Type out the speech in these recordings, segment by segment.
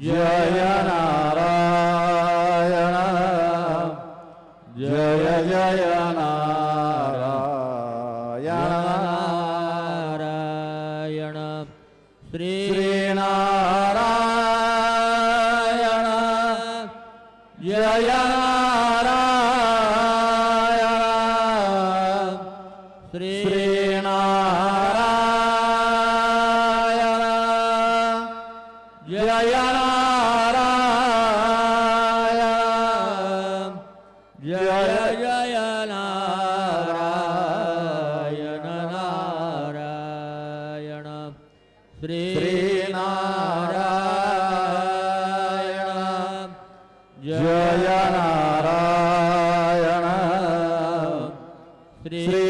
जय नारायण जय जय नारायण श्री श्रीनारायण जय जय जय नारायण नारायण श्री नारायण जय नारायण श्री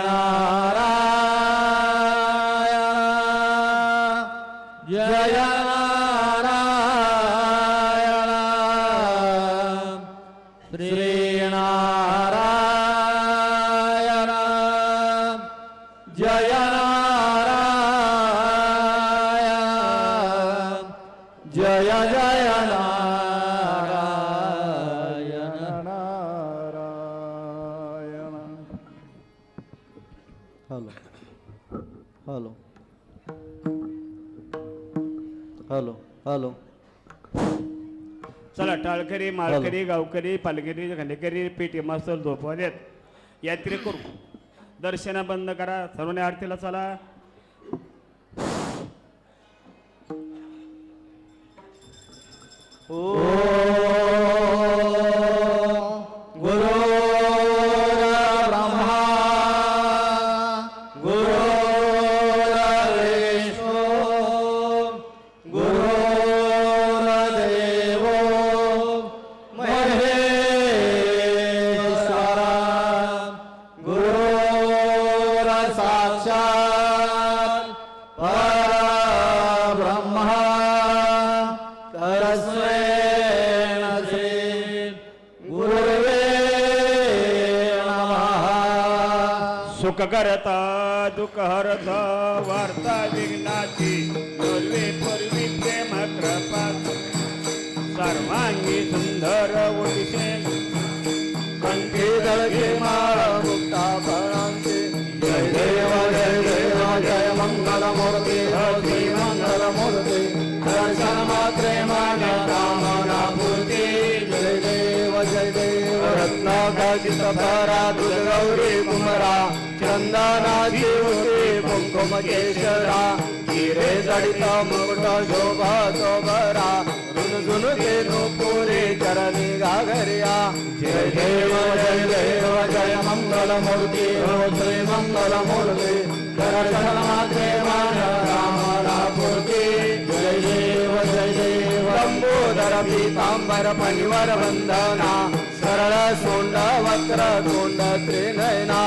ನಾರಾಯಣ हॅलो हॅलो. चला टाळकरी माळकरी गावकरी पालकरी खंडेकरी पेटी मास्तर झोपवालेत यात्रे करू. दर्शन बंद करा. सर्वांनी आरतीला चला. गुरु सुख करता दुःख हरता वार्ता विघ्नाची पूर्वी पूर्वी प्रेम कृपा. सर्वांगी सुंदर ओटिसे कंठी दळगे माळ मुक्ता फळांचे. जय देव जय देव जय मंगल मूर्ती हरी मंगल मूर्ती दर्शन मात्रे मान कामना पूर्ती. जय देव जय देव रत्न भरा दुर्गौरी कुमरा चंदना जीवते कुंकुम केशरा हिरे जडित मुकुट शोभा सोबरा रुन झुन ते पुरे चरणी घागरिया जय देव जय देव जय मंगल मूर्ती हो जय मंगल मूर्ती। दर्शन माते मान रामला पूर्ती जय देव जय देव। लंबोदर पीतांबर पनिवर वंदना सरळ सोंड वक्र तोंड त्रिनयना.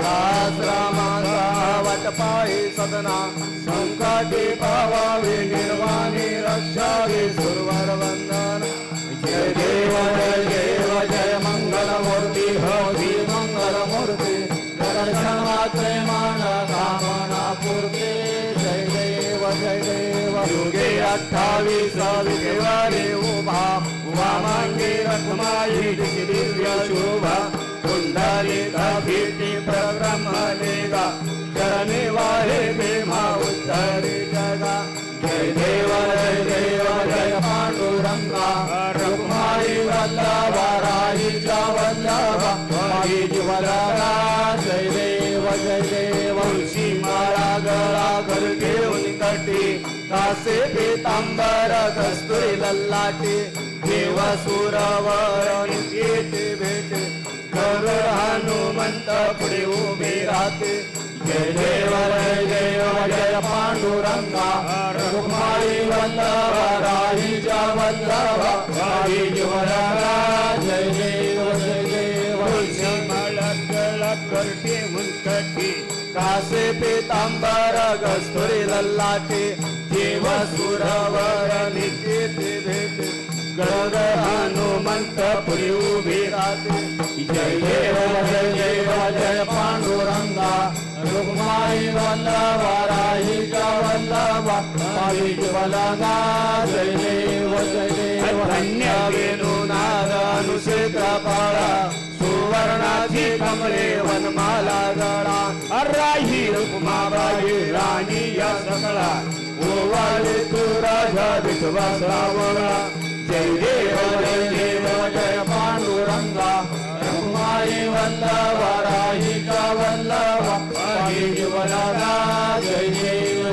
दास रामाचा वटपाई सदना. संकटी पावावी निर्वाणी रक्षावी सुरवर वंदन. जय देव जय देव जय मंगल मूर्ती हरी मंगल मूर्ती दर्शन मात्रे मान कामना पूर्ती. जय देव जय देव. युगे अठ्ठावीस विकेवारे उभा. वामाङ्गे मांगे दिव्यशोभा दिव्य प्रब्रह्मलेगा चरणे वाहे मे मा उद्धरि जगा। जय देव जय देव जय पाण्डुरङ्गा रघुमायि वल्लभा च वल्लभा। वाही जीवलगा जय देव जय देव। तुळशी माळा गळा घर घेऊन कासे पीतांबर कस्तुरी लल्लाटी देव सुरवर येते भेटे गरुड हनुमंत पुढे उभे राहते. जय देव जय देव जय पांडुरंगा रुक्माई वल्लभ राहीच्या वल्लभ राही जीवनगा जय देव जय देव करते मुंकटी कासे पितांबर कस्तुरी लल्लाटे देव सुरवर निकेते भेटे. गळग हनुमंत पुरी उभी राहते. जय देव जय देव जय पांडुरंगा. रुक्माई वल्लभा राहीच्या वल्लभा. पावीच वलगा जय देव जय देव. धन्य वेणू नाद अनुक्षेत्र पाळा सुवर्णाची कमळे वनमाला गळा. राही रुक्माबाई राणी या सकळा. गोवाले तू राजा विठवा श्रावणा जय देव जय देव जय पांडुरंगा. रुक्माई वल्लवा राहिका वल्लवा पावीच वलगा जय देव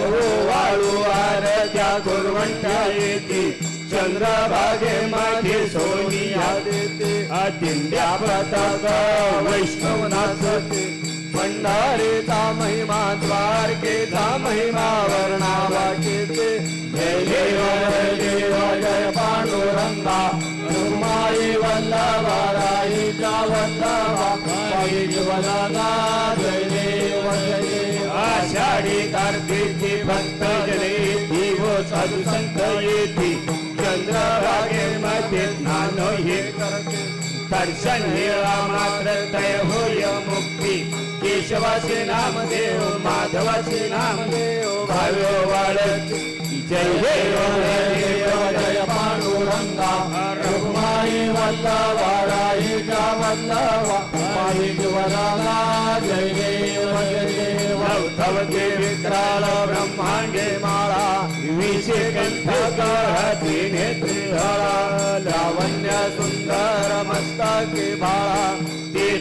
ओ हो वाळू आरत्या गुरवंटा येते चंद्रभागे मध्ये सोनिया देते अतिंद्या प्रताप वैष्णवनाथ. भंडारेचा महिमा द्वारकेचा महिमा वर्णावाकेचे जय देव जय देव जय पांडुरंगा. रुक्माई वल्लभा राईचा वल्लभा पायी वलगा जय देव जय आषाढी कार्तिकी भक्त जने देव साधू संत येती. चंद्रभागे मध्ये स्नान हे करते. दर्शन हेळा मात्र तय होय मुक्ती. केशवाचे नाम देव माधवाचे नाम देव भाव्य वाढत. जय देव जय देव जय पांडुरंगा रुक्माई वल्लभा राईचा वल्लभा पायी जय देव जय देव. विक्राल ब्रह्मांडे मा विषे कंठ गळती त्रिधारा लावण्य सुंदर मस्तके बाळा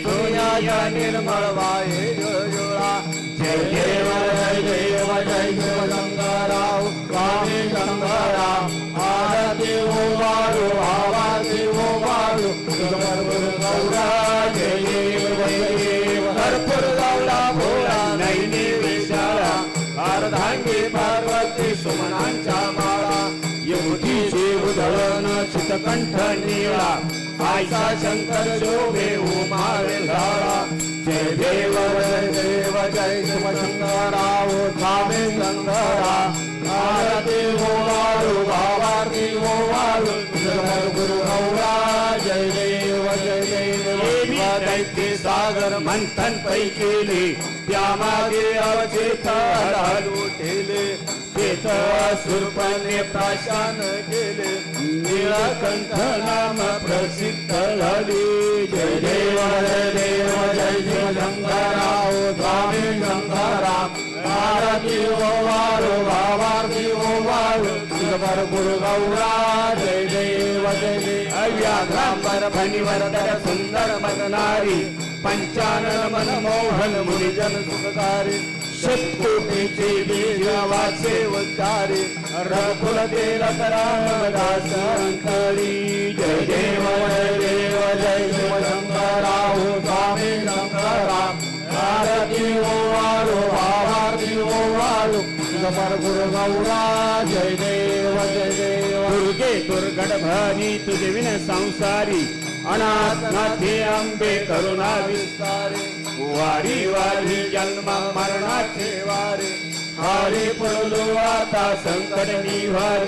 सोया या निर्मळ वाये जोळा जय देव जय देव जय शिव शंकराव स्वामी शंकराव चितकंठ निळा आयचा शंकर शोभे उमाळे झाळा जय देव जय देव जय शिव शंकराव स्वामी शंकरा. आरती ओ वाळू भावारती ओ वाळू गुरु गौरा. जय देव जय देव. दैत्य सागर. मंथन पै केले. त्यामागे अवचेत लालू ठेले. तेथ सुरपणे प्राशान केले. निळकंठ नाम प्रसिद्ध झाली. जय देव जय देव जय शिव शंकराव स्वामी गंगाराम आरती ओ वाळू भावारती ओ वाळू गुरु गौरा जय देव जय देव अव्याघ्रांबर फणीवर तर सुंदर मननारी. पंचानन मनमोहन मुनिजन सुखकारी. शतकोटीचे बीज वाचे उच्चारी रकुल तेल दास अंतरी जय देव जय देव जय शिव शंकराव स्वामी शंकराव आरती ओ वाळू भावारती ओ वाळू गुरु गौरा जय देव जय देव. दुर्गे दुर्गड भरी तुझे विन संसारी. अनाथ नाथे अंबे करुणा विस्तारे वारी वारी जन्म मरणाचे वारे. हरी पडलो आता संकट निवारी.